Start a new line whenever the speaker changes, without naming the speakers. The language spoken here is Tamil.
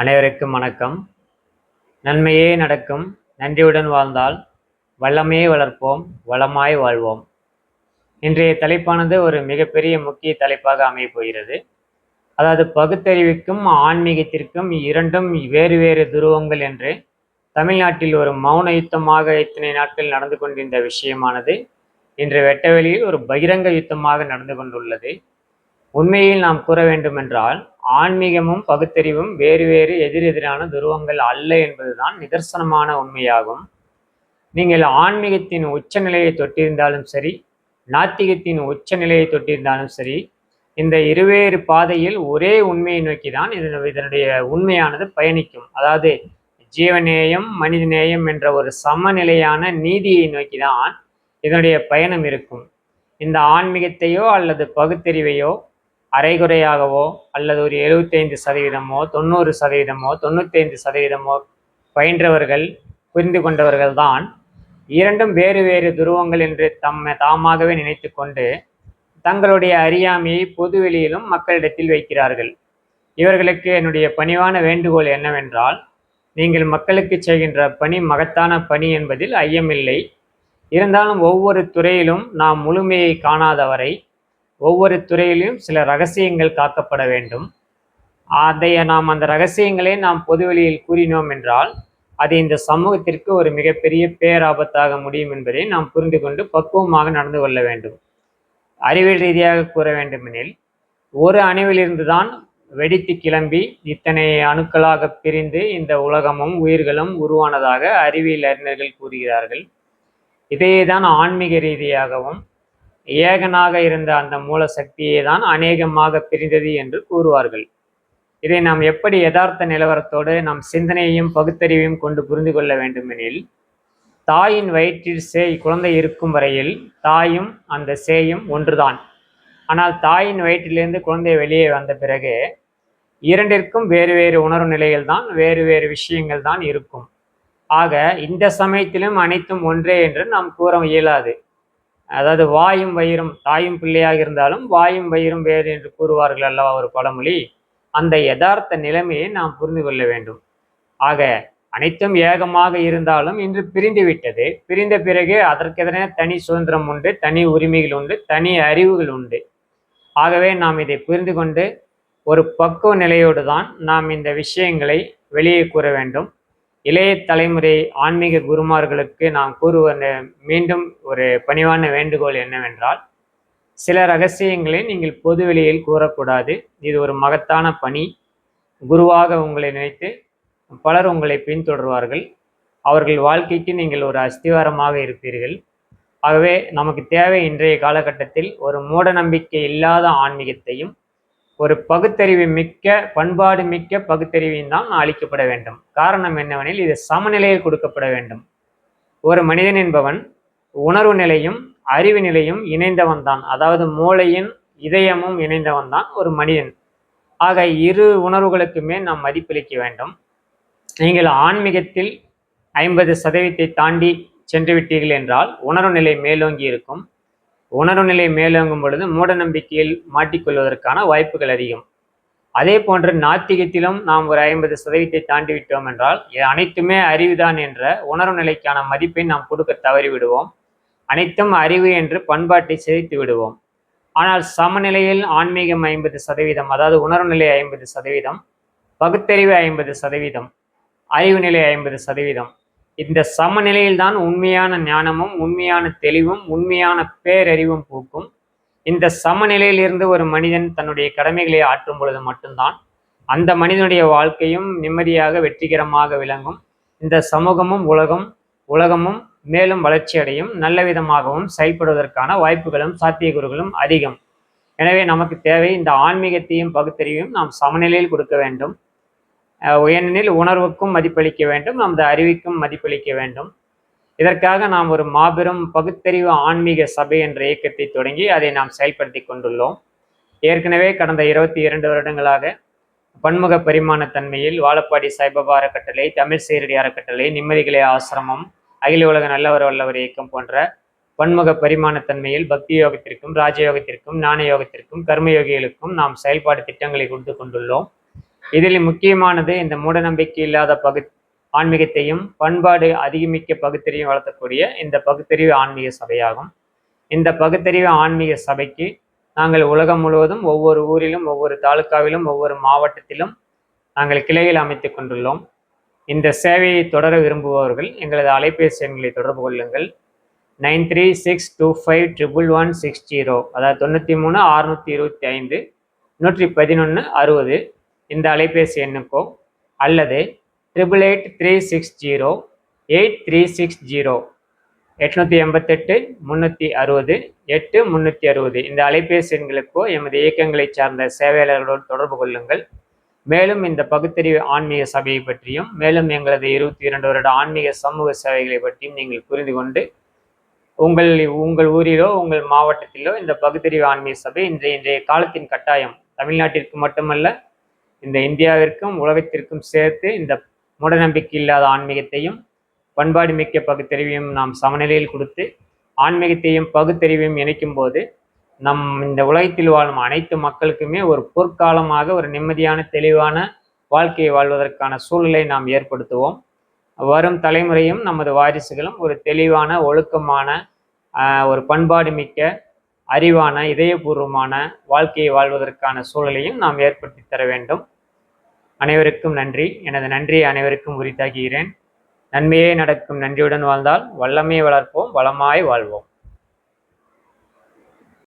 அனைவருக்கும் வணக்கம். நன்மையே நடக்கும். நன்றியுடன் வாழ்ந்தால் வல்லமையே வளர்ப்போம் வளமாய் வாழ்வோம். இன்றைய தலைப்பானது ஒரு மிகப்பெரிய முக்கிய தலைப்பாக அமையப் போகிறது. அதாவது பகுத்தறிவுக்கும் ஆன்மீகத்திற்கும் இரண்டும் வேறு வேறு துருவங்கள் என்று தமிழ்நாட்டில் ஒரு மௌன யுத்தமாக இத்தனை நாட்கள் நடந்து கொண்டிருந்த விஷயமானது இன்று வெட்டவெளியில் ஒரு பகிரங்க யுத்தமாக நடந்து கொண்டுள்ளது. உண்மையில் நாம் கூற வேண்டுமென்றால் ஆன்மீகமும் பகுத்தறிவும் வேறு வேறு எதிரெதிரான துருவங்கள் அல்ல என்பதுதான் நிதர்சனமான உண்மையாகும். நீங்கள் ஆன்மீகத்தின் உச்சநிலையை தொட்டிருந்தாலும் சரி நாத்திகத்தின் உச்சநிலையை தொட்டிருந்தாலும் சரி இந்த இருவேறு பாதையில் ஒரே உண்மையை நோக்கி தான் இதன் இதனுடைய உண்மையானது பயணிக்கும். அதாவது ஜீவநேயம் மனிதநேயம் என்ற ஒரு சமநிலையான நீதியை நோக்கி தான் இதனுடைய பயணம் இருக்கும். இந்த ஆன்மீகத்தையோ அல்லது பகுத்தறிவையோ அரைகுறையாகவோ அல்லது ஒரு எழுபத்தைந்து சதவீதமோ தொண்ணூறு சதவீதமோ தொண்ணூத்தைந்து சதவீதமோ பயின்றவர்கள் புரிந்து கொண்டவர்கள் தான். இரண்டும் வேறு வேறு துருவங்கள் என்று தம்மை தாமாகவே நினைத்து கொண்டு தங்களுடைய அறியாமையை பொதுவெளியிலும் மக்களிடத்தில் வைக்கிறார்கள். இவர்களுக்கு என்னுடைய பணிவான வேண்டுகோள் என்னவென்றால் நீங்கள் மக்களுக்கு செய்கின்ற பணி மகத்தான பணி என்பதில் ஐயமில்லை. இருந்தாலும் ஒவ்வொரு துறையிலும் நாம் முழுமையை காணாதவரை ஒவ்வொரு துறையிலும் சில ரகசியங்கள் காக்கப்பட வேண்டும். அதை நாம் அந்த ரகசியங்களை நாம் பொதுவெளியில் கூறினோம் என்றால் அது இந்த சமூகத்திற்கு ஒரு மிகப்பெரிய பேராபத்தாக முடியும் என்பதை நாம் புரிந்து கொண்டு பக்குவமாக நடந்து கொள்ள வேண்டும். அறிவியல் ரீதியாக கூற வேண்டுமெனில் ஒரு அணுவிலிருந்து தான் வெடித்து கிளம்பி இத்தனை அணுக்களாக பிரிந்து இந்த உலகமும் உயிர்களும் உருவானதாக அறிவியல் அறிஞர்கள் கூறுகிறார்கள். இதையே தான் ஆன்மீக ரீதியாகவும் ஏகனாக இருந்த அந்த மூல சக்தியே தான் அநேகமாக பிரிந்தது என்று கூறுவார்கள். இதை நாம் எப்படி யதார்த்த நிலவரத்தோடு நம் சிந்தனையையும் பகுத்தறிவையும் கொண்டு புரிந்து கொள்ள வேண்டுமெனில் தாயின் வயிற்றில் சேய் குழந்தை இருக்கும் வரையில் தாயும் அந்த சேயும் ஒன்றுதான். ஆனால் தாயின் வயிற்றிலிருந்து குழந்தை வெளியே வந்த பிறகு இரண்டிற்கும் வேறு வேறு உணர்வு நிலைகள் தான் வேறு வேறு விஷயங்கள் தான் இருக்கும். ஆக இந்த சமயத்திலும் அனைத்தும் ஒன்றே என்று நாம் கூற இயலாது. அதாவது வாயும் வயிறும் தாயும் பிள்ளையாக இருந்தாலும் வாயும் வயிறும் வேறு என்று கூறுவார்கள் அல்லவா ஒரு பழமொழி? அந்த யதார்த்த நிலைமையை நாம் புரிந்து கொள்ள வேண்டும். ஆக அனைத்தும் ஏகமாக இருந்தாலும் இன்று பிரிந்து விட்டது பிரிந்த பிறகு அதற்கெதிரான தனி சுதந்திரம் உண்டு தனி உரிமைகள் உண்டு தனி அறிவுகள் உண்டு. ஆகவே நாம் இதை புரிந்து கொண்டு ஒரு பக்குவ நிலையோடு தான் நாம் இந்த விஷயங்களை வெளியே கூற வேண்டும். இளைய தலைமுறை ஆன்மீக குருமார்களுக்கு நாம் கூறுவது மீண்டும் ஒரு பணிவான வேண்டுகோள் என்னவென்றால் சில ரகசியங்களை நீங்கள் பொதுவெளியில் கூறக்கூடாது. இது ஒரு மகத்தான பணி. குருவாக உங்களை நினைத்து பலர் உங்களை பின்தொடர்வார்கள். அவர்கள் வாழ்க்கைக்கு நீங்கள் ஒரு அஸ்திவாரமாக இருப்பீர்கள். ஆகவே நமக்கு தேவை இன்றைய காலகட்டத்தில் ஒரு மூட நம்பிக்கை இல்லாத ஆன்மீகத்தையும் ஒரு பகுத்தறிவு மிக்க பண்பாடு மிக்க பகுத்தறிவையும் தான் அளிக்கப்பட வேண்டும். காரணம் என்னவெனில் இது சமநிலையில் கொடுக்கப்பட வேண்டும். ஒரு மனிதன் என்பவன் உணர்வு நிலையும் அறிவு நிலையும் இணைந்தவன் தான். அதாவது மூளையின் இதயமும் இணைந்தவன் தான் ஒரு மனிதன். ஆக இரு உணர்வுகளுக்குமே நாம் மதிப்பளிக்க வேண்டும். நீங்கள் ஆன்மீகத்தில் ஐம்பது சதவீதத்தை தாண்டி சென்று விட்டீர்கள் என்றால் உணர்வு நிலை மேலோங்கி இருக்கும். உணர்வு நிலை மேலோங்கும் பொழுது மூட நம்பிக்கையில் மாட்டிக்கொள்வதற்கான வாய்ப்புகள் அதிகம். அதே போன்று நாத்திகத்திலும் நாம் ஒரு ஐம்பது சதவீதத்தை தாண்டி விட்டோம் என்றால் அனைத்துமே அறிவுதான் என்ற உணர்வு நிலைக்கான மதிப்பை நாம் கொடுக்க தவறிவிடுவோம். அனைத்தும் அறிவு என்று பண்பாட்டை சிதைத்து விடுவோம். ஆனால் சமநிலையில் ஆன்மீகம் ஐம்பது சதவீதம் அதாவது உணர்வு நிலை ஐம்பது சதவீதம் பகுத்தறிவு ஐம்பது சதவீதம் அறிவு நிலை ஐம்பது சதவீதம் இந்த சமநிலையில்தான் உண்மையான ஞானமும் உண்மையான தெளிவும் உண்மையான பேரறிவும் பூக்கும். இந்த சமநிலையிலிருந்து ஒரு மனிதன் தன்னுடைய கடமைகளை ஆற்றும் பொழுது மட்டும்தான் அந்த மனிதனுடைய வாழ்க்கையும் நிம்மதியாக வெற்றிகரமாக விளங்கும். இந்த சமூகமும் உலகம் உலகமும் மேலும் வளர்ச்சி அடையும் நல்ல விதமாகவும் செயல்படுவதற்கான வாய்ப்புகளும் சாத்தியக்கூறுகளும் அதிகம். எனவே நமக்கு தேவை இந்த ஆன்மீகத்தையும் பகுத்தறிவையும் நாம் சமநிலையில் கொடுக்க வேண்டும். ஏனெனில் உணர்வுக்கும் மதிப்பளிக்க வேண்டும் நமது அறிவிக்கும் மதிப்பளிக்க வேண்டும். இதற்காக நாம் ஒரு மாபெரும் பகுத்தறிவு ஆன்மீக சபை என்ற இயக்கத்தை தொடங்கி அதை நாம் செயல்படுத்தி கொண்டுள்ளோம். ஏற்கனவே கடந்த இருபத்தி இரண்டு வருடங்களாக பன்முக பரிமாண தன்மையில் வாழப்பாடி சாய்பாபா அறக்கட்டளை தமிழ் சீரடி அறக்கட்டளை நிம்மதிகளே ஆசிரமம் அகில உலக நல்லவர் வல்லவர் இயக்கம் போன்ற பன்முக பரிமாண தன்மையில் பக்தி யோகத்திற்கும் ராஜயோகத்திற்கும் ஞான யோகத்திற்கும் கர்மயோகிகளுக்கும் நாம் செயல்பாடு திட்டங்களை கொடுத்து கொண்டுள்ளோம். இதில் முக்கியமானது இந்த மூடநம்பிக்கை இல்லாத பகு ஆன்மீகத்தையும் பண்பாடு அதிகமிக்க பகுத்தறிவையும் வளர்த்தக்கூடிய இந்த பகுத்தறிவு ஆன்மீக சபையாகும். இந்த பகுத்தறிவு ஆன்மீக சபைக்கு நாங்கள் உலகம் முழுவதும் ஒவ்வொரு ஊரிலும் ஒவ்வொரு தாலுக்காவிலும் ஒவ்வொரு மாவட்டத்திலும் நாங்கள் கிளையில் அமைத்துக் கொண்டுள்ளோம். இந்த சேவையை தொடர விரும்புபவர்கள் எங்களது அலைபேசி எண்களை தொடர்பு கொள்ளுங்கள். Nine three six two five triple one six zero அதாவது தொண்ணூற்றி மூணு அறுநூற்றி இருபத்தி ஐந்து நூற்றி பதினொன்று அறுபது. இந்த அலைபேசி எண்ணுக்கோ அல்லது triple eight three six zero eight three six zero எட்நூற்றி எண்பத்தெட்டு முந்நூற்றி அறுபது எட்டு முந்நூற்றி அறுபது. இந்த அலைபேசி எண்களுக்கோ எமது இயக்கங்களை சார்ந்த சேவையாளர்களோடு தொடர்பு கொள்ளுங்கள். மேலும் இந்த பகுத்தறிவு ஆன்மீக சபையை பற்றியும் மேலும் எங்களது இருபத்தி இரண்டு வருட ஆன்மீக சமூக சேவைகளை பற்றியும் நீங்கள் புரிந்து கொண்டு உங்கள் உங்கள் ஊரிலோ உங்கள் மாவட்டத்திலோ இந்த பகுத்தறிவு ஆன்மீக சபை இன்றைய இன்றைய காலத்தின் கட்டாயம் தமிழ்நாட்டிற்கு மட்டுமல்ல இந்த இந்தியாவிற்கும் உலகத்திற்கும் சேர்த்து இந்த மூடநம்பிக்கை இல்லாத ஆன்மீகத்தையும் பண்பாடு மிக்க பகுத்தறிவையும் நாம் சமநிலையில் கொடுத்து ஆன்மீகத்தையும் பகுத்தறிவையும் இணைக்கும் போது நம் இந்த உலகத்தில் வாழும் அனைத்து மக்களுக்குமே ஒரு பொற்காலமாக ஒரு நிம்மதியான தெளிவான வாழ்க்கையை வாழ்வதற்கான சூழலை நாம் ஏற்படுத்துவோம். வரும் தலைமுறையும் நமது வாரிசுகளும் ஒரு தெளிவான ஒழுக்கமான ஒரு பண்பாடு மிக்க அறிவான இதயபூர்வமான வாழ்க்கையை வாழ்வதற்கான சூழலையும் நாம் ஏற்படுத்தி தர வேண்டும். அனைவருக்கும் நன்றி. எனது நன்றியை அனைவருக்கும் உரித்தாக்குகிறேன். நன்மையே நடக்கும். நன்றியுடன் வாழ்ந்தால் வல்லமையை வளர்ப்போம். வளமாய் வாழ்வோம்.